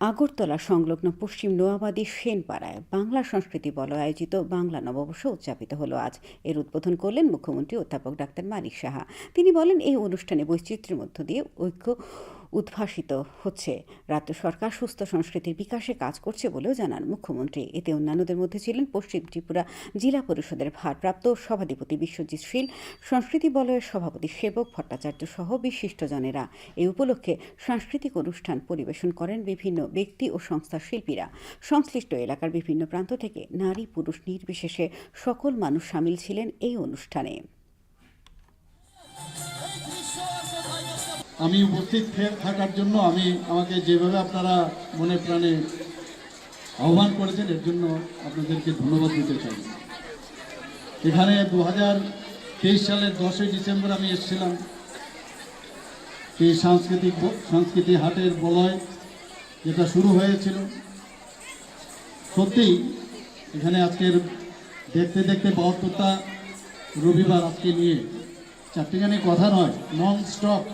আগরতলা সংলগ্ন পশ্চিম নোয়াবাদী সেনপাড়ায় বাংলা সংস্কৃতি বল আয়োজিত বাংলা নববর্ষ উদযাপিত হলো আজ। এর উদ্বোধন করলেন মুখ্যমন্ত্রী অধ্যাপক ডাক্তার মানিক সাহা। তিনি বলেন, এই অনুষ্ঠানে বৈচিত্র্যের মধ্য দিয়ে ঐক্য উদ্ভাসিত হচ্ছে। রাজ্য সরকার সুস্থ সংস্কৃতির বিকাশে কাজ করছে বলেও জানান মুখ্যমন্ত্রী। এতে অন্যান্যদের মধ্যে ছিলেন পশ্চিম ত্রিপুরা জেলা পরিষদের ভারপ্রাপ্ত সভাধিপতি বিশ্বজিৎ শীল, সংস্কৃতি বলয়ের সভাপতি সেবক ভট্টাচার্য সহ বিশিষ্টজনেরা। এই উপলক্ষে সাংস্কৃতিক অনুষ্ঠান পরিবেশন করেন বিভিন্ন ব্যক্তি ও সংস্থার শিল্পীরা। সংশ্লিষ্ট এলাকার বিভিন্ন প্রান্ত থেকে নারী পুরুষ নির্বিশেষে সকল মানুষ সামিল ছিলেন এই অনুষ্ঠানে। আমি উপস্থিত থাকার জন্য আমি আমাকে যেভাবে আপনারা মনে প্রাণে আহ্বান করেছেন, এর জন্য আপনাদেরকে ধন্যবাদ দিতে চাই। এখানে দু হাজার তেইশ সালের দশই ডিসেম্বর আমি এসেছিলাম। এই সাংস্কৃতিক ব- সংস্কৃতি হাটের বলয় যেটা শুরু হয়েছিল। সত্যিই এখানে আজকের দেখতে দেখতে বাহাত্তরটা রবিবার আজকে নিয়ে। চারটিখানি কথা নয় নন স্টপ